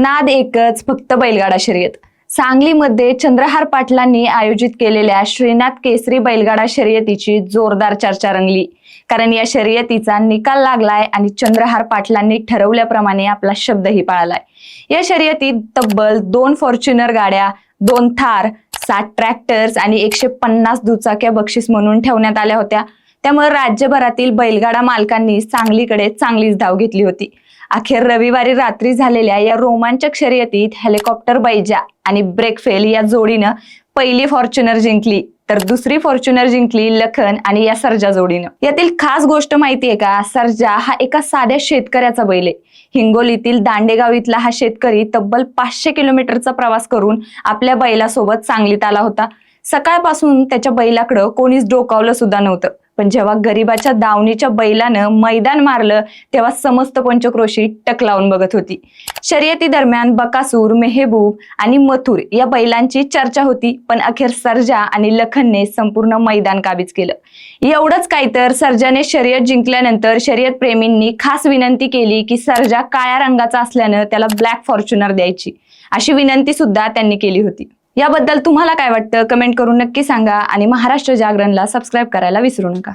नाद एकच फक्त बैलगाडा शर्यत. सांगलीमध्ये चंद्रहार पाटलांनी आयोजित केलेल्या श्रीनाथ केसरी बैलगाडा शर्यतीची जोरदार चर्चा रंगली. कारण या शर्यतीचा निकाल लागलाय आणि चंद्रहार पाटलांनी ठरवल्याप्रमाणे आपला शब्दही पाळलाय. या शर्यतीत तब्बल दोन फॉर्च्युनर गाड्या दोन थार सात ट्रॅक्टर्स आणि एकशे पन्नास दुचाक्या बक्षीस म्हणून ठेवण्यात आल्या होत्या. त्यामुळे राज्यभरातील बैलगाडा मालकांनी सांगलीकडे चांगलीच धाव घेतली होती. अखेर रविवारी रात्री झालेल्या या रोमांचक शर्यतीत हेलिकॉप्टर बैजा आणि ब्रेकफेल या जोडीनं पहिली फॉर्च्युनर जिंकली तर दुसरी फॉर्च्युनर जिंकली लखन आणि या सर्जा जोडीनं. यातील खास गोष्ट माहितीये का? सर्जा हा एका साध्या शेतकऱ्याचा बैल आहे. हिंगोलीतील दांडेगाव इथला हा शेतकरी तब्बल पाचशे किलोमीटरचा प्रवास करून आपल्या बैलासोबत सांगलीत आला होता. सकाळपासून त्याच्या बैलाकडं कोणीच डोकावलं सुद्धा नव्हतं. पण जेव्हा गरीबाच्या दावणीच्या बैलानं मैदान मारलं तेव्हा समस्त पंचक्रोशी टक लावून बघत होती. शर्यती दरम्यान बकासूर मेहबूब आणि मथुर या बैलांची चर्चा होती पण अखेर सर्जा आणि लखनने संपूर्ण मैदान काबीज केलं. एवढंच काय तर सर्जाने शर्यत जिंकल्यानंतर शर्यत प्रेमींनी खास विनंती केली की सर्जा काळ्या रंगाचा असल्यानं त्याला ब्लॅक फॉर्च्युनर द्यायची. अशी विनंती सुद्धा त्यांनी केली होती. याबद्दल तुम्हाला काय वाटतं? कमेंट करून नक्की सांगा आणि महाराष्ट्र जागरणला सबस्क्राईब करायला विसरू नका.